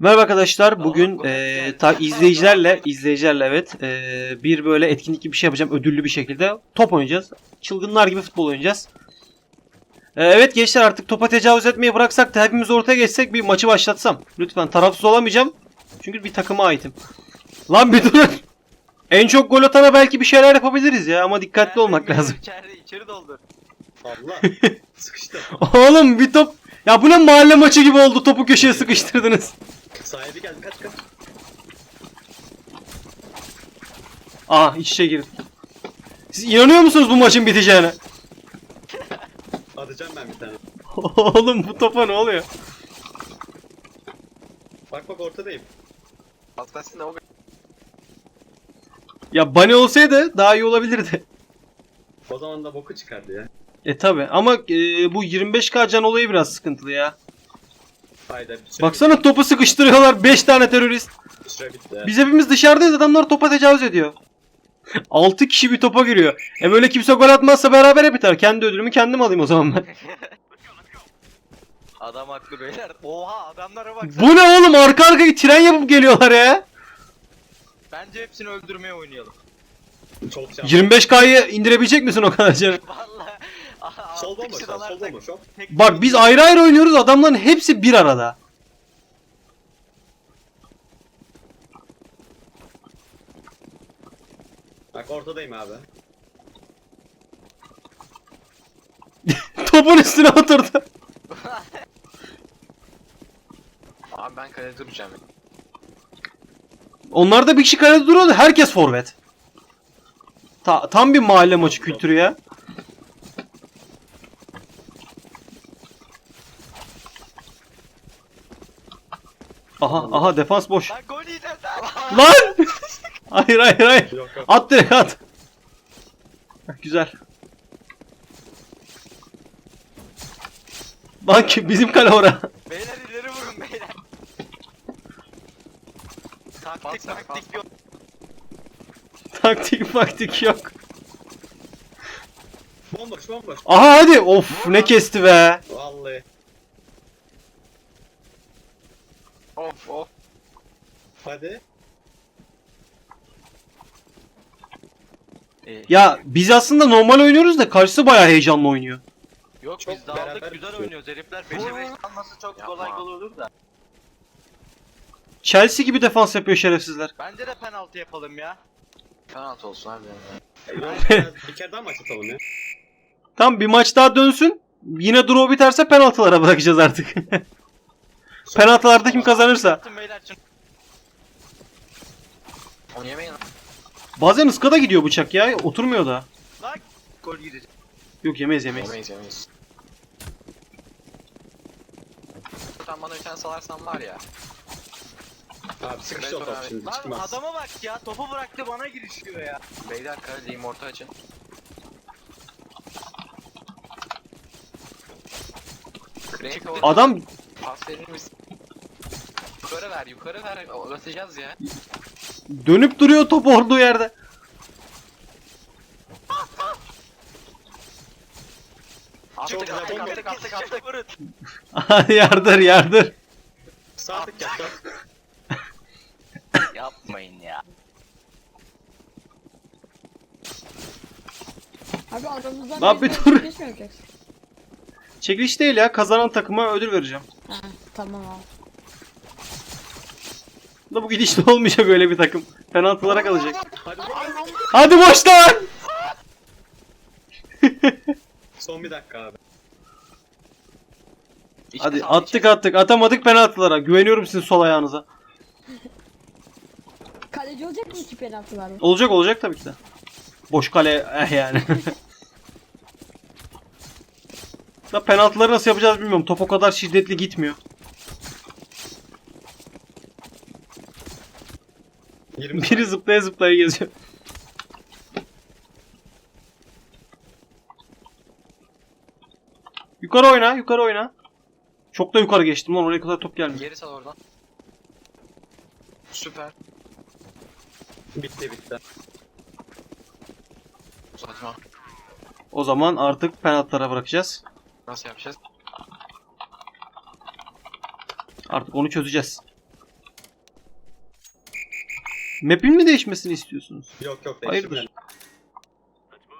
Merhaba arkadaşlar. Bugün eee, ta, izleyicilerle izleyicilerle evet eee, bir böyle etkinlik gibi bir şey yapacağım ödüllü bir şekilde. Top oynayacağız. Çılgınlar gibi futbol oynayacağız. Eee, evet gençler artık topa tecavüz etmeyi bıraksak da hepimiz ortaya geçsek bir maçı başlatsam. Lütfen tarafsız olamayacağım. Çünkü bir takıma aitim. Lan bir durun. En çok gol atana belki bir şeyler yapabiliriz ya ama dikkatli olmak lazım. İçeri, içeri doldur. Allah. Sıkıştı. Oğlum bir top. Ya bu ne mahalle maçı gibi oldu. Topu köşeye sıkıştırdınız. Sahibi geldi kaç kaç. Aa iç içe girin. Siz inanıyor musunuz bu maçın biteceğine? Atacağım ben bir tane. Oğlum bu topa ne oluyor? Bak bak ortadayım. Atlasın o Ya Bunny olsaydı daha iyi olabilirdi. O zaman da boku çıkardı ya. E tabi ama e, bu 25k can olayı biraz sıkıntılı ya. Hayda bir Baksana topu sıkıştırıyorlar 5 tane terörist. Süre bitti. Biz hepimiz dışarıdayız adamlar topa tecavüz ediyor. 6 kişi bir topa giriyor. E böyle kimse gol atmazsa beraber biter. Kendi ödülümü kendim alayım o zaman ben. Adam haklı beyler. Oha adamlara bak. bu ne oğlum arka arkaya tren yapıp geliyorlar ya. Bence hepsini öldürmeye oynayalım. Çok can. 25k'yı indirebilecek misin o kadar canım? Vallahi. Sol bomboş kişi lan sol bomboş hop. tek- Bak biz ayrı ayrı oynuyoruz adamların hepsi bir arada. Bak ortadayım abi. Topun üstüne oturdu. Abi ben kalede duracağım. Onlar da bir kişi kalede duruyordu. Herkes forvet. Ta- tam bir mahalle maçı kültürü ya. Aha aha defans boş. Lan gol yiyeceğiz lan. Lan! hayır hayır hayır. Yok yok. At direkt at. Güzel. Lan ki bizim kale ora. Beyler ileri vurun beyler. Taktik taktik yok. Taktik maktik yok. Bomboş bomboş. Aha hadi. Of ne kesti be. Vallahi. Of of. Hadi. İyi. Ya biz aslında normal oynuyoruz da karşısı bayağı heyecanlı oynuyor. Yok Çok biz dağıldık beraber güzel bitiyor. oynuyoruz. Herifler 5'e 5 alması çok kolay gol olur da. Chelsea gibi defans yapıyor şerefsizler. Bence de penaltı yapalım ya. Penaltı olsun abi. Bir kere daha maç atalım ya. Tam bir maç daha dönsün. Yine draw biterse penaltılara bırakacağız artık. Penaltılarda kim kazanırsa. Atın beyler çünkü. Onu yemeyin lan. Bazen ıskada gidiyor bıçak ya. Oturmuyor da. Lan gol girecek. Yok yemeyiz yemeyiz. Yemeyiz yemeyiz. Sen bana bir tane salarsan var ya. Abi sıkıştı o top şimdi Lan çıkmaz. adama bak ya topu bıraktı bana girişiyor ya. Beyler kaledeyim orta açın. Renk Adam verir misin? Yukarı ver yukarı ver atacağız ya. dönüp duruyor top olduğu yerde. Attık attık attık attık attık. Yardır yardır. Sağ tık yap. Yapmayın ya. Abi aramızdan Lan bir dur. Çekiliş değil ya. Kazanan takıma ödül vereceğim. Tamam abi. Da bu gidişle olmayacak öyle bir takım. Penaltılara kalacak. Hadi vur. Hadi boş lan! Son bir dakika abi. İçte Hadi sağ, attık attık. Atamadık penaltılara. Güveniyorum sizin sol ayağınıza. Kaleci olacak mı iki penaltı var mı? Olacak olacak tabii ki de. Boş kale eh yani. da penaltıları nasıl yapacağız bilmiyorum. Top o kadar şiddetli gitmiyor. 20 Biri zıplaya zıplaya geziyor. Yukarı oyna, yukarı oyna. Çok da yukarı geçtim lan oraya kadar top gelmiyor. Geri sal oradan. Süper. Bitti bitti. Uzatma. O zaman artık penaltılara bırakacağız. Nasıl yapacağız? Artık onu çözeceğiz. Map'in mi değişmesini istiyorsunuz? Yok yok Hayırdır? değiştirmeyelim.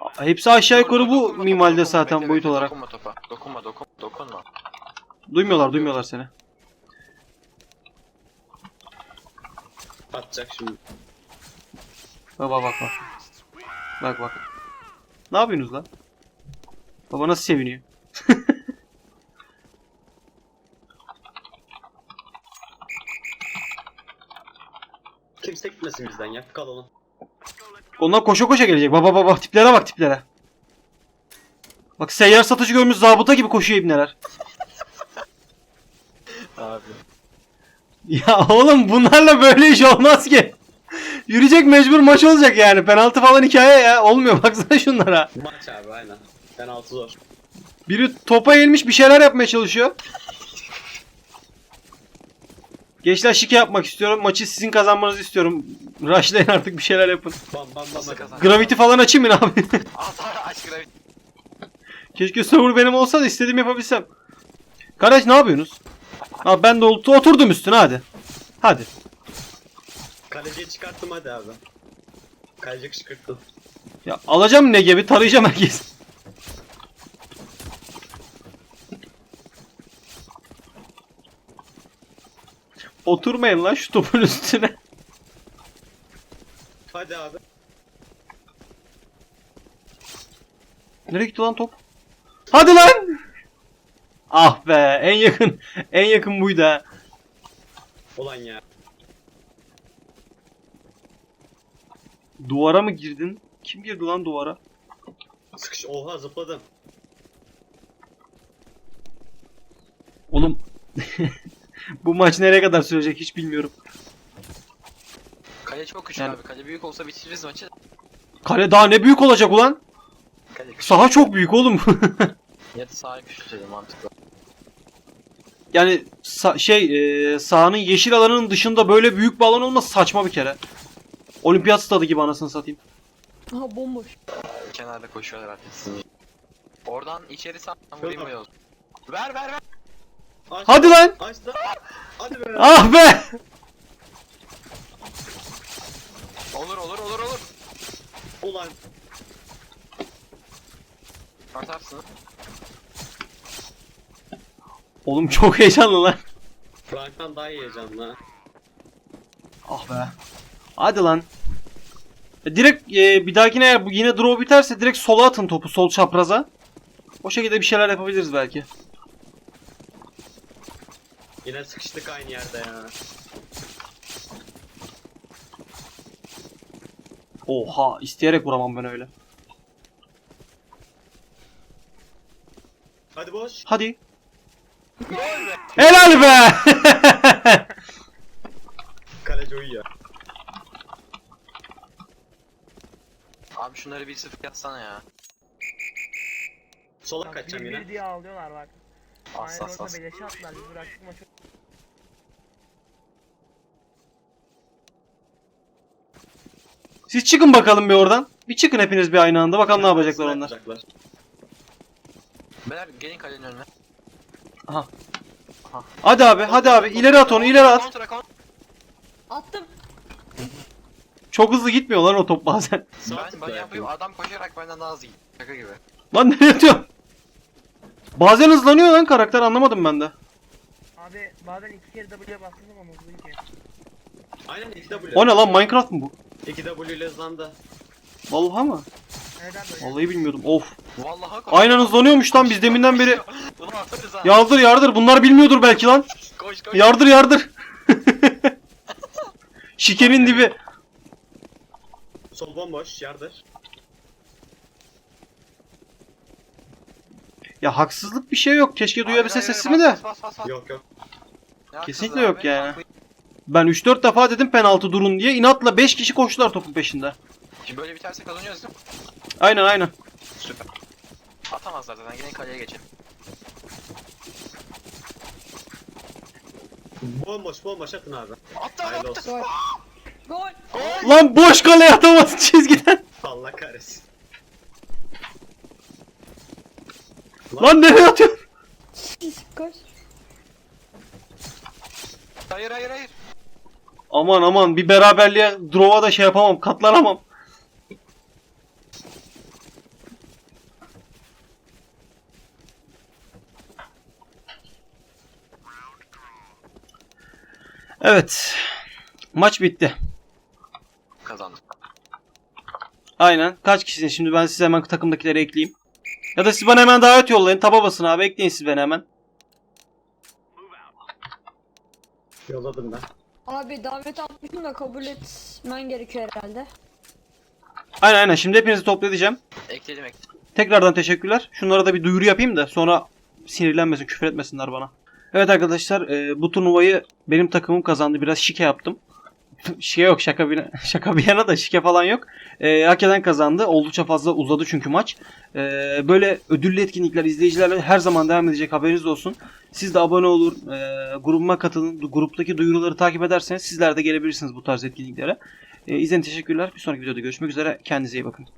A- Hepsi aşağı yukarı bu dokunma, zaten boyut olarak. Dokunma topa. Dokunma dokunma dokunma. Duymuyorlar duymuyorlar seni. Atacak şimdi. Bak bak bak bak. Bak bak. Ne yapıyorsunuz lan? Baba nasıl seviniyor? Gitmesin bizden ya. Kalalım. Onlar koşa koşa gelecek. Baba baba tiplere bak tiplere. Bak seyyar satıcı görmüş zabıta gibi koşuyor ibneler. Abi. Ya oğlum bunlarla böyle iş olmaz ki. Yürüyecek mecbur maç olacak yani. Penaltı falan hikaye ya. Olmuyor baksana şunlara. Maç abi aynen. Penaltı zor. Biri topa eğilmiş bir şeyler yapmaya çalışıyor. Gençler şike yapmak istiyorum. Maçı sizin kazanmanızı istiyorum. Rushlayın artık bir şeyler yapın. Bam bam bam. Nasıl kazan? Gravity falan açayım mı abi? Aç gravity. Keşke server benim olsa da istediğimi yapabilsem. Kardeş ne yapıyorsunuz? Abi ben de ot- oturdum üstüne hadi. Hadi. Kaleciyi çıkarttım hadi abi. Kaleci kışkırttım. Ya alacağım ne gibi tarayacağım herkes. Oturmayın lan şu topun üstüne. Hadi abi. Nereye gitti lan top? Hadi lan! Ah be en yakın en yakın buydu ha. Ulan ya. Duvara mı girdin? Kim girdi lan duvara? Sıkış. Oha zıpladım. Oğlum bu maç nereye kadar sürecek hiç bilmiyorum. Kale çok küçük Yani- abi. Kale büyük olsa bitiririz maçı. Kale daha ne büyük olacak ulan? Kale küçük. Saha çok büyük oğlum. Ya da sahibi küçültelim mantıklı. yani sa- şey e, sahanın yeşil alanının dışında böyle büyük bir alan olması saçma bir kere. Olimpiyat stadı gibi anasını satayım. Aha bomboş. Kenarda koşuyorlar artık. Oradan içeri sağdan vurayım böyle olsun. Ver ver ver. Aç. Hadi lan! Aç da. Hadi be. Ah be! Olur olur olur olur. Ulan. Atarsın. Oğlum çok heyecanlı lan. Frank'tan daha iyi heyecanlı ha. Ah be. Hadi lan. E, direkt e, bir dahakine eğer bu yine draw biterse direkt sola atın topu sol çapraza. O şekilde bir şeyler yapabiliriz belki. Yine sıkıştık aynı yerde ya. Oha isteyerek vuramam ben öyle. Hadi boş. Hadi. Helal be! Kaleci uyuyor. Abi şunları bir sıfır yatsana ya. Sola kaçacağım yine. bir diye ağlıyorlar bak. As Aynen as orada as. beleşe attılar biz bıraktık maçı. Siz çıkın bakalım bir oradan. Bir çıkın hepiniz bir aynı anda. Bakalım ne yapacaklar onlar. yapacaklar? Beyler gelin kalenin önüne. Hadi abi hadi abi ileri at onu ileri at. Kontra kontra. Attım. Çok hızlı gitmiyor lan o top bazen. Ben, ben yapayım. yapıyorum adam koşarak benden daha hızlı gidiyor. Şaka gibi. Lan nereye atıyorsun? Bazen hızlanıyor lan karakter anlamadım ben de. Abi bazen iki kere W'ye bastığım zaman hızlı gidiyor. Aynen 2W. O ne lan Minecraft mı bu? 2W ile hızlandı. Vallahi mı? Neden böyle? Vallahi bilmiyordum. Of. Vallahi koş. Aynen hızlanıyormuş lan biz deminden beri. Ulan atarız ha. Yardır yardır bunlar bilmiyordur belki lan. Koş koş. Yardır yardır. Şikenin dibi. Sol bomboş. Yardır. Ya haksızlık bir şey yok. Keşke duyabilse sesimi de. bas, bas, bas, bas. Yok yok. Ne Kesinlikle yok abi? yani. Ben 3-4 defa dedim penaltı durun diye. inatla 5 kişi koştular topun peşinde. Şimdi böyle biterse kazanıyoruz değil mi? Aynen aynen. Süper. Atamazlar zaten. Yine kaleye geçin. Bomboş bomboş atın abi. Attı Hayırlı attı. olsun. Gol. Gol. Lan boş kale atamaz çizgiden. Allah kahretsin. Lan nereye atıyorsun? Koş. Hayır hayır hayır. Aman aman bir beraberliğe drov'a da şey yapamam katlanamam. Evet. Maç bitti. Kazandım. Aynen. Kaç kişisiniz? Şimdi ben size hemen takımdakileri ekleyeyim. Ya da siz bana hemen davet yollayın. Taba basın abi. Ekleyin siz beni hemen. Yolladım ben. Abi davet atmışım da kabul etmen gerekiyor herhalde. Aynen aynen. Şimdi hepinizi toplayacağım. Ekledim ekledim. Tekrardan teşekkürler. Şunlara da bir duyuru yapayım da sonra sinirlenmesin, küfür etmesinler bana. Evet arkadaşlar e, bu turnuvayı benim takımım kazandı. Biraz şike yaptım. Şike yok şaka bir, şaka bir yana da şike falan yok. E, hak eden kazandı. Oldukça fazla uzadı çünkü maç. E, böyle ödüllü etkinlikler izleyicilerle her zaman devam edecek haberiniz olsun. Siz de abone olur, e, grubuma katılın. Gruptaki duyuruları takip ederseniz sizler de gelebilirsiniz bu tarz etkinliklere. E, izlediğiniz için teşekkürler. Bir sonraki videoda görüşmek üzere. Kendinize iyi bakın.